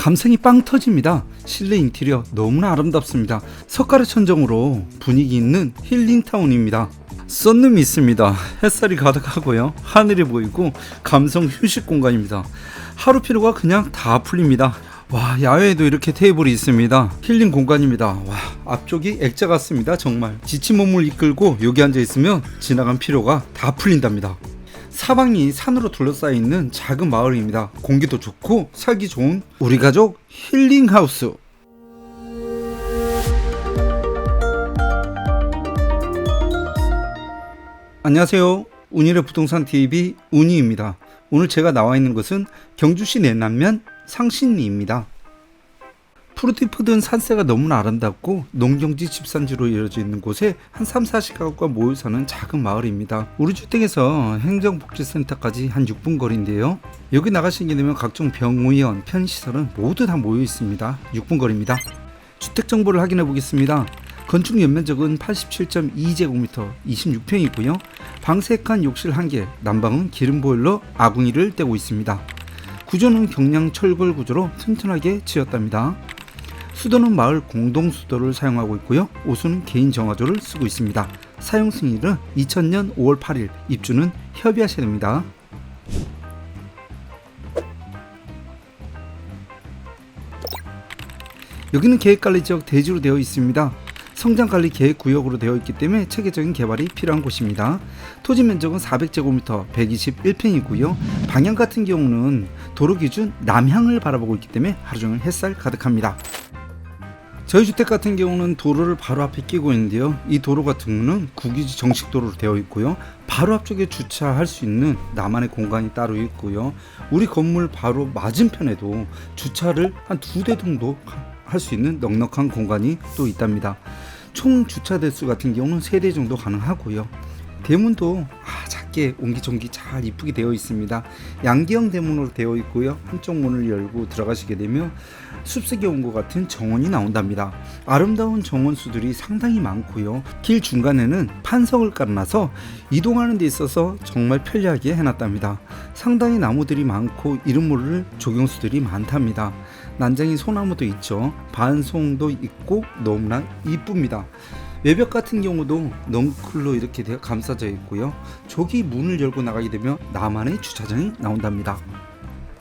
감성이 빵 터집니다. 실내 인테리어 너무나 아름답습니다. 석가래 천정으로 분위기 있는 힐링타운입니다. 썬룸이 있습니다. 햇살이 가득하고요. 하늘이 보이고 감성 휴식 공간입니다. 하루 피로가 그냥 다 풀립니다. 와 야외에도 이렇게 테이블이 있습니다. 힐링 공간입니다. 와 앞쪽이 액자 같습니다. 정말 지친 몸을 이끌고 여기 앉아 있으면 지나간 피로가 다 풀린답니다. 사방이 산으로 둘러싸여 있는 작은 마을입니다. 공기도 좋고 살기 좋은 우리 가족 힐링 하우스. 안녕하세요. 운일의 부동산 TV 운이입니다. 오늘 제가 나와 있는 곳은 경주시 내남면 상신리입니다. 푸르티푸든 산세가 너무나 아름답고 농경지 집산지로 이어져 있는 곳에 한 3, 40가구가 모여 사는 작은 마을입니다. 우리 주택에서 행정복지센터까지 한 6분 거리인데요. 여기 나가시게 되면 각종 병의원, 편의시설은 모두 다 모여 있습니다. 6분 거리입니다. 주택 정보를 확인해 보겠습니다. 건축 연면적은 87.2제곱미터 26평이고요. 방 3칸 욕실 1개, 난방은 기름 보일러 아궁이를 떼고 있습니다. 구조는 경량 철골 구조로 튼튼하게 지었답니다. 수도는 마을 공동 수도를 사용하고 있고요. 오수는 개인 정화조를 쓰고 있습니다. 사용 승인은 2000년 5월 8일, 입주는 협의하셔야 됩니다. 여기는 계획관리 지역 대지로 되어 있습니다. 성장관리 계획 구역으로 되어 있기 때문에 체계적인 개발이 필요한 곳입니다. 토지 면적은 400제곱미터 121평이고요. 방향 같은 경우는 도로 기준 남향을 바라보고 있기 때문에 하루 종일 햇살 가득합니다. 저희 주택 같은 경우는 도로를 바로 앞에 끼고 있는데요. 이 도로 같은 경우는 국유지 정식 도로로 되어 있고요. 바로 앞쪽에 주차할 수 있는 나만의 공간이 따로 있고요. 우리 건물 바로 맞은편에도 주차를 한 두 대 정도 할 수 있는 넉넉한 공간이 또 있답니다. 총 주차 대수 같은 경우는 세 대 정도 가능하고요. 대문도 아, 작게 옹기종기 잘 이쁘게 되어 있습니다. 양기형 대문으로 되어 있고요. 한쪽 문을 열고 들어가시게 되면 숲속에 온 것 같은 정원이 나온답니다. 아름다운 정원수들이 상당히 많고요. 길 중간에는 판석을 깔아놔서 이동하는 데 있어서 정말 편리하게 해놨답니다. 상당히 나무들이 많고 이름 모를 조경수들이 많답니다. 난장이 소나무도 있죠. 반송도 있고 너무나 이쁩니다. 외벽 같은 경우도 넝클로 이렇게 감싸져 있고요. 저기 문을 열고 나가게 되면 나만의 주차장이 나온답니다.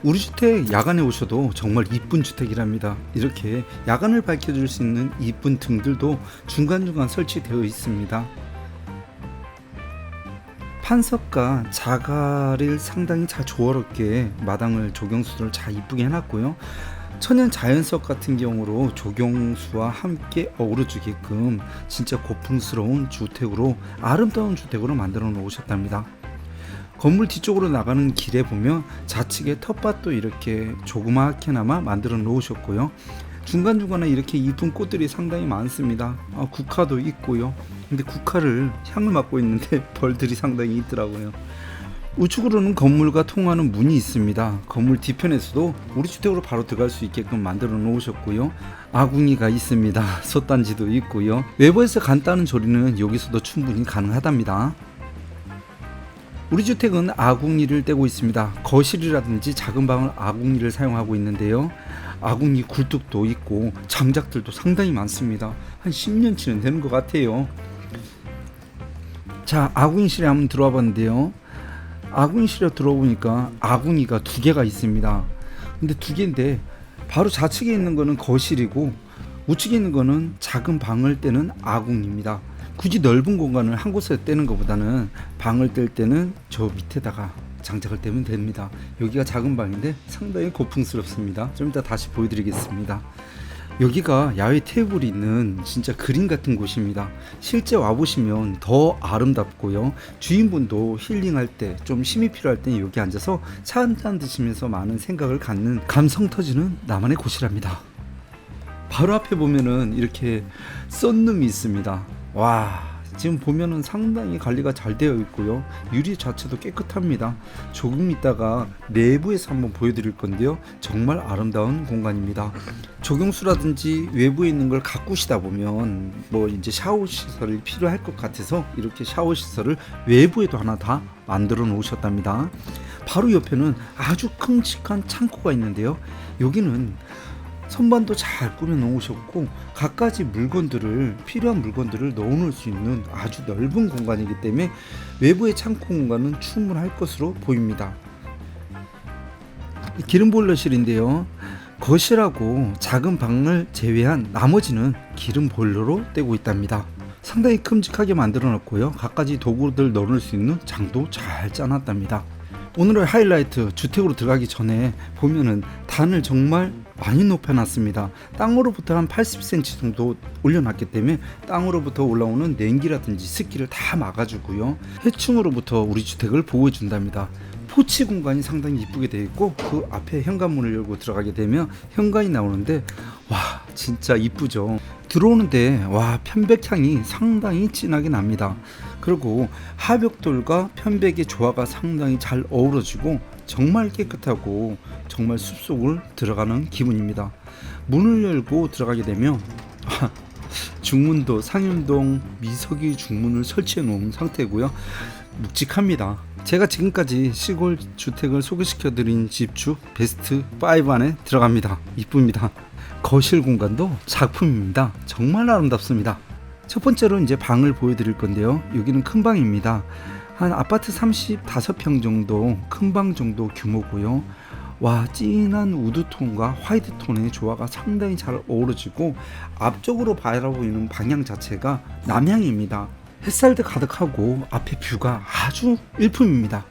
우리 주택 야간에 오셔도 정말 이쁜 주택이랍니다. 이렇게 야간을 밝혀줄 수 있는 이쁜 등들도 중간중간 설치되어 있습니다. 판석과 자갈을 상당히 잘 조화롭게 마당을 조경수를 잘 이쁘게 해놨고요. 천연 자연석 같은 경우로 조경수와 함께 어우러지게끔 진짜 고풍스러운 주택으로 아름다운 주택으로 만들어 놓으셨답니다. 건물 뒤쪽으로 나가는 길에 보면 좌측에 텃밭도 이렇게 조그맣게나마 만들어 놓으셨고요. 중간중간에 이렇게 이쁜 꽃들이 상당히 많습니다. 아, 국화도 있고요. 근데 국화를 향을 맡고 있는데 벌들이 상당히 있더라고요. 우측으로는 건물과 통하는 문이 있습니다. 건물 뒤편에서도 우리 주택으로 바로 들어갈 수 있게끔 만들어 놓으셨고요. 아궁이가 있습니다. 솥단지도 있고요. 외부에서 간단한 조리는 여기서도 충분히 가능하답니다. 우리 주택은 아궁이를 떼고 있습니다. 거실이라든지 작은 방을 아궁이를 사용하고 있는데요. 아궁이 굴뚝도 있고 장작들도 상당히 많습니다. 한 10년치는 되는 것 같아요. 자, 아궁이실에 한번 들어와 봤는데요. 아궁이실에 들어보니까 아궁이가 두 개가 있습니다. 근데 두 개인데 바로 좌측에 있는 거는 거실이고 우측에 있는 거는 작은 방을 떼는 아궁입니다. 굳이 넓은 공간을 한 곳에 떼는 것보다는 방을 뗄 때는 저 밑에다가 장작을 떼면 됩니다. 여기가 작은 방인데 상당히 고풍스럽습니다. 좀 이따 다시 보여드리겠습니다. 여기가 야외 테이블이 있는 진짜 그림 같은 곳입니다. 실제 와보시면 더 아름답고요. 주인분도 힐링할 때좀 힘이 필요할 때 여기 앉아서 차 한 잔 드시면서 많은 생각을 갖는 감성 터지는 나만의 곳이랍니다. 바로 앞에 보면은 이렇게 썬룸이 있습니다. 와, 지금 보면은 상당히 관리가 잘 되어 있고요. 유리 자체도 깨끗합니다. 조금 있다가 내부에서 한번 보여드릴 건데요. 정말 아름다운 공간입니다. 조경수라든지 외부에 있는 걸 가꾸시다 보면 뭐 이제 샤워 시설이 필요할 것 같아서 이렇게 샤워 시설을 외부에도 하나 다 만들어 놓으셨답니다. 바로 옆에는 아주 큼직한 창고가 있는데요. 여기는 선반도 잘 꾸며 놓으셨고 갖가지 물건들을 필요한 물건들을 넣어 놓을 수 있는 아주 넓은 공간이기 때문에 외부의 창고 공간은 충분할 것으로 보입니다. 이 기름 보일러실인데요. 거실하고 작은 방을 제외한 나머지는 기름 보일러로 떼고 있답니다. 상당히 큼직하게 만들어 놨고요. 갖가지 도구들 넣을 수 있는 장도 잘 짜놨답니다. 오늘의 하이라이트 주택으로 들어가기 전에 보면은 단을 정말 많이 높여놨습니다. 땅으로부터 한 80cm 정도 올려놨기 때문에 땅으로부터 올라오는 냉기라든지 습기를 다 막아주고요. 해충으로부터 우리 주택을 보호해 준답니다. 포치 공간이 상당히 이쁘게 되어 있고 그 앞에 현관문을 열고 들어가게 되면 현관이 나오는데 와 진짜 이쁘죠. 들어오는데 와 편백향이 상당히 진하게 납니다. 그리고 하벽돌과 편백의 조화가 상당히 잘 어우러지고 정말 깨끗하고 정말 숲속을 들어가는 기분입니다. 문을 열고 들어가게 되면 중문도 상현동 미석이 중문을 설치해 놓은 상태고요. 묵직합니다. 제가 지금까지 시골 주택을 소개시켜 드린 집주 베스트 5 안에 들어갑니다. 이쁩니다. 거실 공간도 작품입니다. 정말 아름답습니다. 첫 번째로 이제 방을 보여드릴 건데요. 여기는 큰 방입니다. 한 아파트 35평 정도 큰 방 정도 규모고요. 와 진한 우드톤과 화이트톤의 조화가 상당히 잘 어우러지고 앞쪽으로 바라보이는 방향 자체가 남향입니다. 햇살도 가득하고 앞에 뷰가 아주 일품입니다.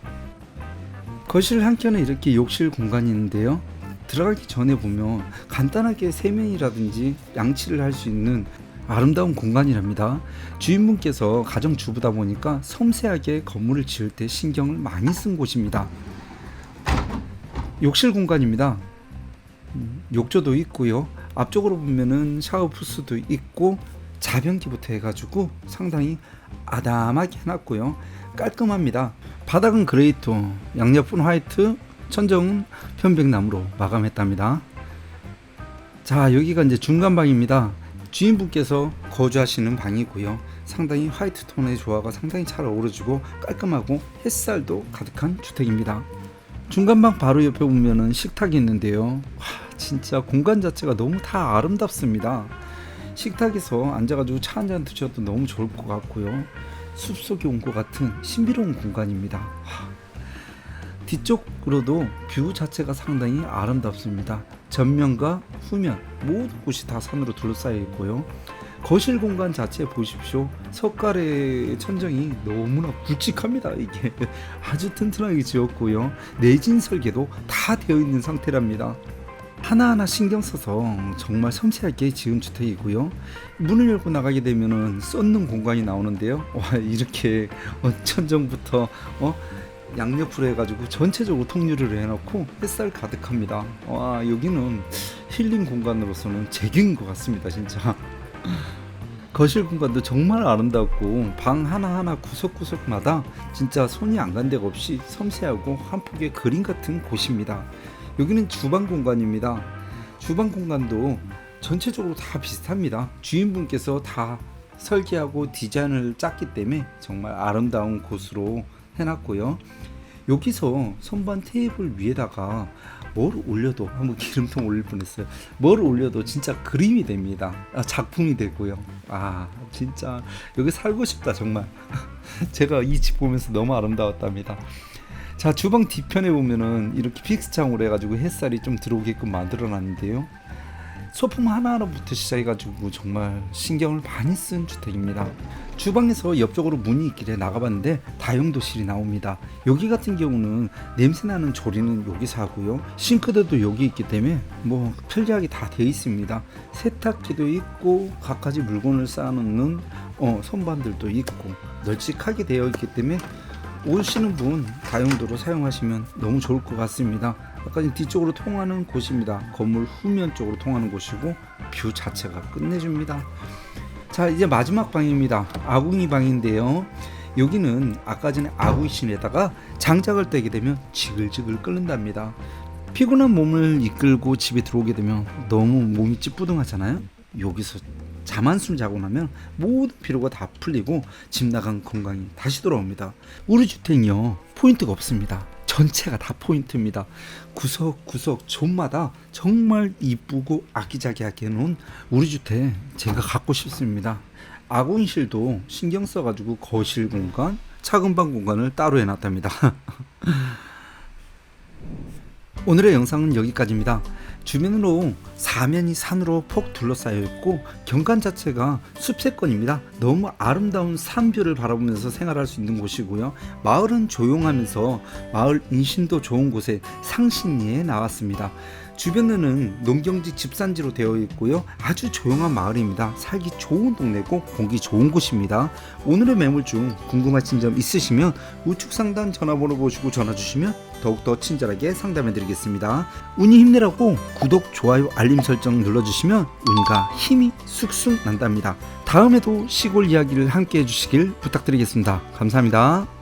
거실 한켠에 이렇게 욕실 공간이 있는데요. 들어가기 전에 보면 간단하게 세면이라든지 양치를 할 수 있는 아름다운 공간이랍니다. 주인분께서 가정주부다 보니까 섬세하게 건물을 지을 때 신경을 많이 쓴 곳입니다. 욕실 공간입니다. 음, 욕조도 있고요. 앞쪽으로 보면은 샤워 부스도 있고 자변기부터 해가지고 상당히 아담하게 해놨고요. 깔끔합니다. 바닥은 그레이톤, 양옆은 화이트, 천정은 편백나무로 마감했답니다. 자 여기가 이제 중간방입니다. 주인분께서 거주하시는 방이고요. 상당히 화이트 톤의 조화가 상당히 잘 어우러지고 깔끔하고 햇살도 가득한 주택입니다. 중간방 바로 옆에 보면은 식탁이 있는데요. 와, 진짜 공간 자체가 너무 다 아름답습니다. 식탁에서 앉아가지고 차 한 잔 드셔도 너무 좋을 것 같고요. 숲속에 온 것 같은 신비로운 공간입니다. 와, 뒤쪽으로도 뷰 자체가 상당히 아름답습니다. 전면과 후면 모든 곳이 다 산으로 둘러싸여 있고요. 거실 공간 자체 보십시오. 석가래 천정이 너무나 굵직합니다. 이게 아주 튼튼하게 지었고요. 내진 설계도 다 되어 있는 상태랍니다. 하나하나 신경 써서 정말 섬세하게 지은 주택이고요. 문을 열고 나가게 되면은 쏟는 공간이 나오는데요. 와 이렇게 어, 천정부터 어 양옆으로 해가지고 전체적으로 통유리를 해놓고 햇살 가득합니다. 와 여기는 힐링 공간으로서는 제격인 것 같습니다, 진짜. 거실 공간도 정말 아름답고 방 하나하나 구석구석마다 진짜 손이 안 간 데가 없이 섬세하고 한 폭의 그림 같은 곳입니다. 여기는 주방 공간입니다. 주방 공간도 전체적으로 다 비슷합니다. 주인분께서 다 설계하고 디자인을 짰기 때문에 정말 아름다운 곳으로 해놨고요. 여기서 선반 테이블 위에다가 뭘 올려도 한번 기름통 올릴 뻔했어요. 뭘 올려도 진짜 그림이 됩니다. 아, 작품이 되고요. 아 진짜 여기 살고 싶다 정말. 제가 이 집 보면서 너무 아름다웠답니다. 자 주방 뒤편에 보면은 이렇게 픽스창으로 해가지고 햇살이 좀 들어오게끔 만들어놨는데요. 소품 하나하나부터 시작해가지고 정말 신경을 많이 쓴 주택입니다. 주방에서 옆쪽으로 문이 있길래 나가봤는데 다용도실이 나옵니다. 여기 같은 경우는 냄새나는 조리는 여기서 하고요. 싱크대도 여기 있기 때문에 뭐 편리하게 다 되어 있습니다. 세탁기도 있고 갖가지 물건을 쌓아놓는 어, 선반들도 있고 널찍하게 되어 있기 때문에 오시는 분 다용도로 사용하시면 너무 좋을 것 같습니다. 아까 뒤쪽으로 통하는 곳입니다. 건물 후면 쪽으로 통하는 곳이고 뷰 자체가 끝내줍니다. 자 이제 마지막 방입니다. 아궁이 방인데요. 여기는 아까 전에 아궁이실에다가 장작을 떼게 되면 지글지글 끓는답니다. 피곤한 몸을 이끌고 집에 들어오게 되면 너무 몸이 찌뿌둥하잖아요. 여기서 잠 한숨 자고 나면 모든 피로가 다 풀리고 집 나간 건강이 다시 돌아옵니다. 우리 주택은요 포인트가 없습니다. 전체가 다 포인트입니다. 구석구석 존마다 정말 이쁘고 아기자기하게 해놓은 우리 주택 제가 갖고 싶습니다. 아군실도 신경 써가지고 거실 공간, 작은 방 공간을 따로 해놨답니다. 오늘의 영상은 여기까지입니다. 주변으로 사면이 산으로 폭 둘러싸여 있고 경관 자체가 숲세권입니다. 너무 아름다운 산뷰를 바라보면서 생활할 수 있는 곳이고요. 마을은 조용하면서 마을 인심도 좋은 곳에 상신리에 나왔습니다. 주변에는 농경지 집산지로 되어 있고요. 아주 조용한 마을입니다. 살기 좋은 동네고 공기 좋은 곳입니다. 오늘의 매물 중 궁금하신 점 있으시면 우측 상단 전화번호 보시고 전화 주시면 더욱더 친절하게 상담해 드리겠습니다. 운이 힘내라고 구독, 좋아요, 알림 설정 눌러주시면 운과 힘이 쑥쑥 난답니다. 다음에도 시골 이야기를 함께 해주시길 부탁드리겠습니다. 감사합니다.